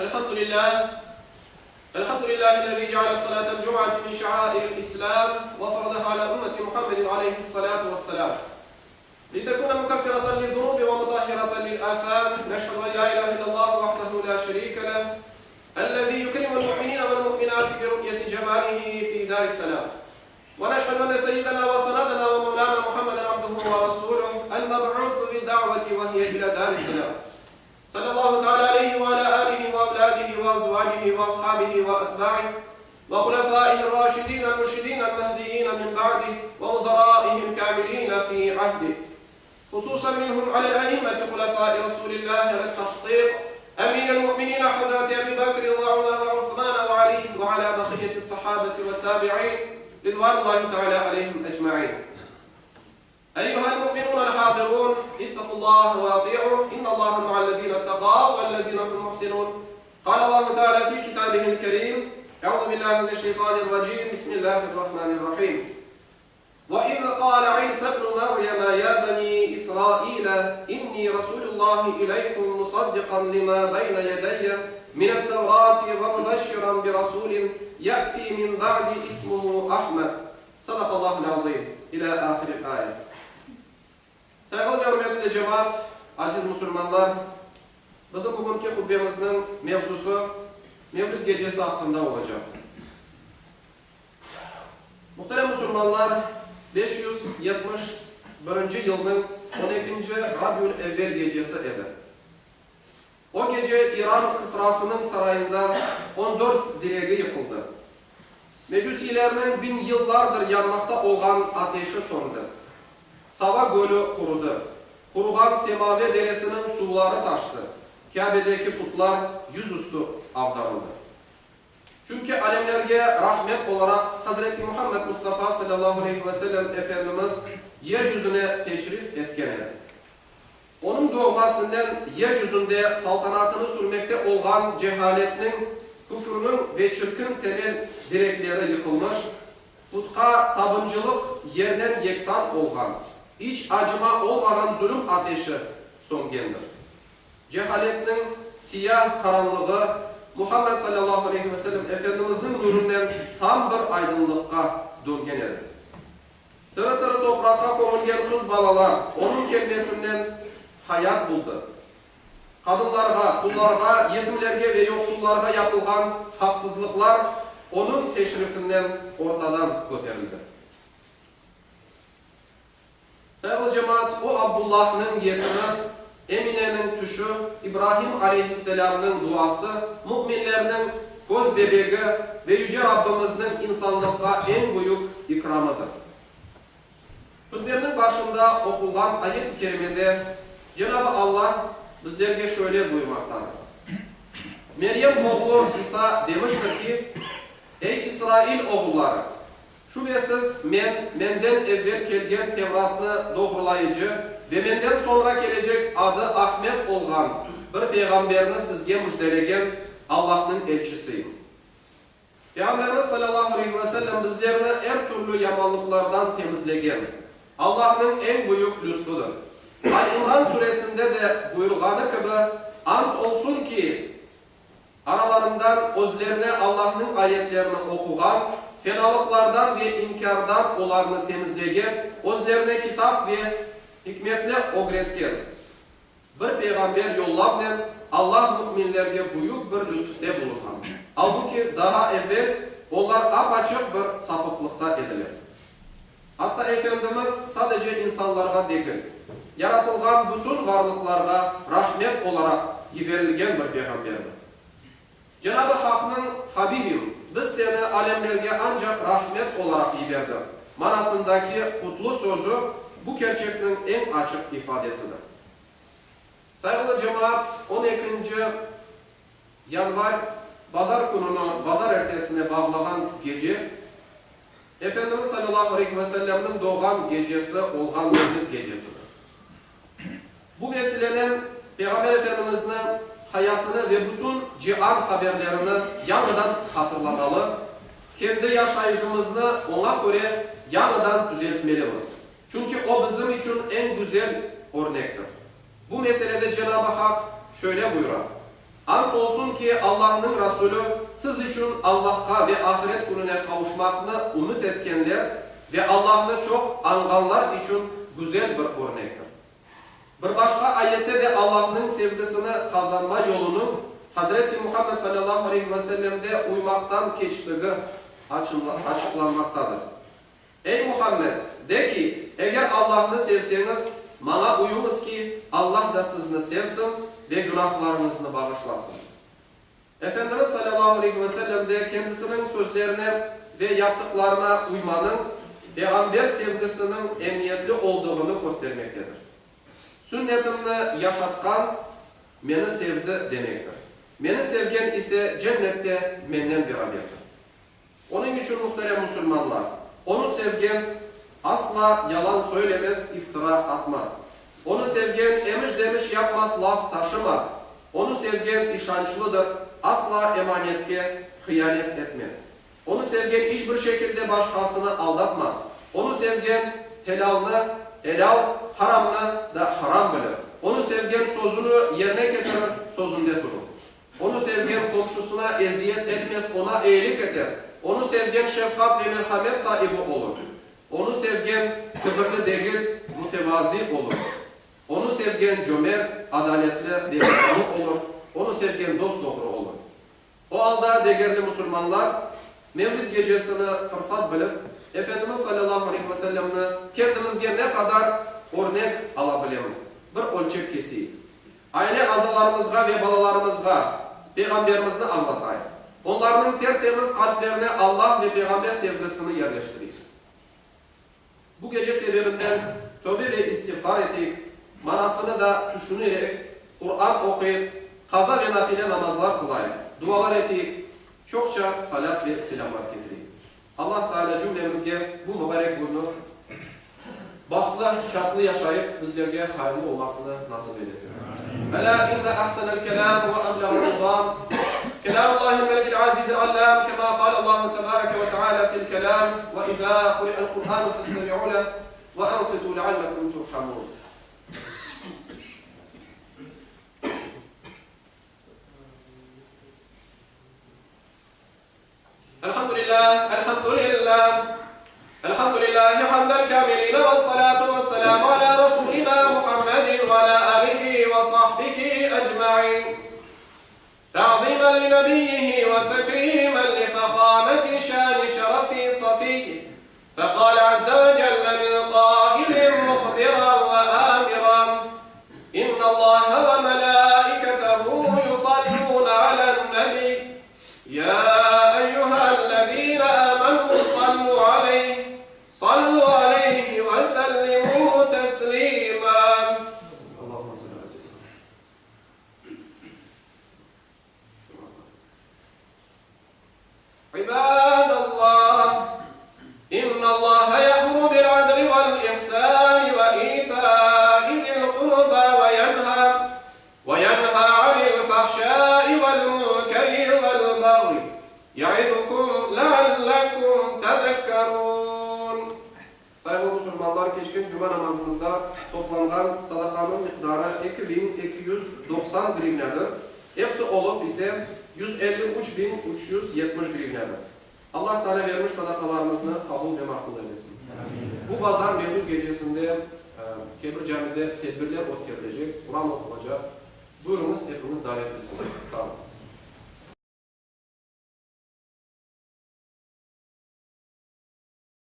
الحمد لله الحمد لله الذي جعل صلاة الجمعة من شعائر الإسلام وفرضها على أمة محمد عليه الصلاة والسلام. لتكون مكفرة للذنوب ومطهرة للآثام نشهد أن لا إله إلا الله وحده لا شريك له الذي يكرم المؤمنين والمؤمنات برؤية جماله في دار السلام. ونشهد أن سيدنا وسندنا ومولانا محمدا عبده ورسوله المبعوث بالدعوة وهي إلى دار السلام. صلى الله وأزواجه وأصحابه وأتباعه وخلفائه الراشدين المرشدين المهديين من بعده ووزرائه الكاملين في عهده. خصوصا منهم على الأئمة خلفاء رسول الله على التحقيق أمين المؤمنين حضرة أبي بكر وعمر وعثمان وعلي وعلى بقية الصحابة والتابعين رضوان الله تعالى عليهم أجمعين. أيها المؤمنون الحاضرون اتقوا الله وأطيعوا إن الله مع الذين اتقوا والذين هم محسنون. قال الله تعالى في كتابه الكريم أعوذ بالله من الشيطان الرجيم بسم الله الرحمن الرحيم. وإذ قال عيسى ابن مريم يا بني إسرائيل إني رسول الله إليكم مصدقا لما بين يدي من التوراة ومبشرا برسول يأتي من بعد اسمه أحمد. صدق الله العظيم. إلى آخر الآية. Saygılı ve hürmetli cemaat, aziz Müslümanlar, bizim bugünkü hutbemizin mevzusu Mevlid gecesi hakkında olacak. Muhterem Müslümanlar, 571. yılın 12. Rabiül Evvel gecesi idi. O gece İran kısrasının sarayında 14 direği yıkıldı. Mecusilerinin bin yıllardır yanmakta olan ateşi söndü. Sava gölü kurudu. Kurugan Semave deresinin suları taştı. Kabe'deki putlar yüzüstü avdarıldı. Çünkü alemlerge rahmet olarak Hz. Muhammed Mustafa sallallahu aleyhi ve sellem Efendimiz yeryüzüne teşrif etkenedi. Onun doğmasından yeryüzünde saltanatını sürmekte olan cehaletinin, küfrünün ve çirkin temel direkleri yıkılmış, putka tabıncılık yerden yeksan olgan, hiç acıma olmadan zulüm ateşi söngendir. Cehaletinin siyah karanlığı Muhammed sallallahu aleyhi ve sellem Efendimizin nurundan tam bir aydınlıkka döngen edi. Tırı tırı toprakta konulgen kız balalar onun kelimesinden hayat buldu. Kadınlarga, kullarga, yetimlerge ve yoksullarga yapılgan haksızlıklar onun teşrifinden ortadan göterildi. Sayılı cemaat o Abdullah'ın yetimi, Emine'nin tüşü, İbrahim Aleyhisselam'ın duası, müminlerinin göz bebeği ve Yüce Rabbimizin insanlıkta en büyük ikramıdır. Hutbemin başında okulan ayet-i kerimede Cenab-ı Allah bizlerge şöyle buyurmaktadır. Meryem oğlu İsa demiştir ki, Ey İsrail oğulları! Şüphesiz men, menden evvel kelgen Tevrat'ını doğrulayıcı ve menden sonra gelecek adı Ahmet olgan bir peygamberini sizge müjdelegen Allah'ın elçisiyim. Peygamberimiz sallallahu aleyhi ve sellem bizlerini her türlü yamanlıklardan temizlegen Allah'ın en büyük lütfudur. Al-İmran suresinde de buyurganı gibi ant olsun ki aralarından özlerine Allah'ın ayetlerini okugan fenalıklardan ve inkardan onlarını temizlegen, özlerine kitap ve hikmetle ogretken. Bir peygamber yollabnen Allah müminlerge büyük bir lütfte bulungan. Halbuki daha evvel onlar apaçık bir sapıklıkta edilir. Hatta Efendimiz sadece insanlara değil, yaratılgan bütün varlıklarga rahmet olarak giberilgen bir peygamberdir. Cenab-ı Hak'ın Habibim, biz seni alemlerge ancak rahmet olarak giberdi. Manasındaki kutlu sözü bu gerçekliğin en açık ifadesidir. Saygılı cemaat 12. yanvar pazar gününü, pazar ertesine bağlanan gece Efendimiz sallallahu aleyhi ve sellem'in doğan gecesi olgan Mevlid gecesidir. Bu vesilenin Peygamber Efendimiz'in hayatını ve bütün cihan haberlerini yanıdan hatırlamalı, kendi yaşayışımızı ona göre yanıdan düzeltmeliyiz. Çünkü o bizim için en güzel örnektir. Bu meselede Cenab-ı Hak şöyle buyurar. Ant olsun ki Allah'ın Resulü siz için Allah'a ve ahiret gününe kavuşmakını umut etkenler ve Allah'ını çok anganlar için güzel bir örnektir. Bir başka ayette de Allah'ın sevgisini kazanma yolunu Hazreti Muhammed sallallahu aleyhi ve sellem'de uymaktan geçtiği açıklanmaktadır. Ey Muhammed Allah'ını sevseniz bana uyunuz ki Allah da sizni sevsin ve günahlarınızı bağışlasın. Efendimiz sallallahu aleyhi ve sellem de kendisinin sözlerine ve yaptıklarına uymanın peygamber sevgisinin emniyetli olduğunu göstermektedir. Sünnetimni yaşatkan beni sevdi demektir. Beni sevgen ise cennette menden beraberdir. Onun için muhterem Müslümanlar, onu sevgen asla yalan söylemez, iftira atmaz. Onu sevgen emiş demiş yapmaz, laf taşımaz. Onu sevgen işançlıdır, asla emanetke hıyanet etmez. Onu sevgen hiçbir şekilde başkasını aldatmaz. Onu sevgen helalını helal, haramını da haram bilir. Onu sevgen sözünü yerine getirir, sözünde durur. Onu sevgen komşusuna eziyet etmez, ona iyilik eder. Onu sevgen şefkat ve merhamet sahibi olur. Onu sevgen kibirli değil, mütevazi olur. Onu sevgen cömert, adaletli memnun olur. Onu sevgen dost doğru olur. O halde değerli Müslümanlar, Mevlid gecesini fırsat bilip, Efendimiz sallallahu aleyhi ve sellem'le kendimizge ne kadar örnek alabilemiz. Bir ölçek keseyim. Aile azalarımızga ve balalarımızga Peygamberimizni anlatayım. Onların tertemiz kalplerine Allah ve Peygamber sevgisini yerleştireyim. Bu gece sebebinden tövbe ve istiğfar ettik. Manasını da düşünerek Kur'an okuyup kaza ve nafile namazlar kılayım. Dualar ettik. Çokça salat ve selamlar getireyim. Allah Teala cümlemizge bu mübarek günü bahtlı, şanslı yaşayıp bizlerge hayırlı olmasını nasip eylesin. Ela inne ahsenel kelam ve ablağul nizam. كلام الله الملك العزيز العلام كما قال الله تبارك وتعالى في الكلام وإذا قرئ القرآن فاستمعوا له وأنصتوا لعلكم ترحمون. الحمد لله الحمد لله الحمد لله حمد الكاملين والصلاة والسلام على رسولنا محمد لنبيه وتكريما لفخامة شان شرف صفيه فقال عز وجل من يعظكم لعلكم تذكرون Sayın Müslümanlar geçken cuma namazımızda toplanılan sadakanın miktarı 2290 grivnedir. Hepsi olup ise 153.370 grivnedir. Allah Teala vermiş sadakalarımızı kabul ve makbul eylesin. Bu pazar Mevlüt gecesinde e, Kebir Camii'de tedbirler oturilecek, Kur'an okunacak. Buyurunuz hepiniz davetlisiniz. Sağ olun.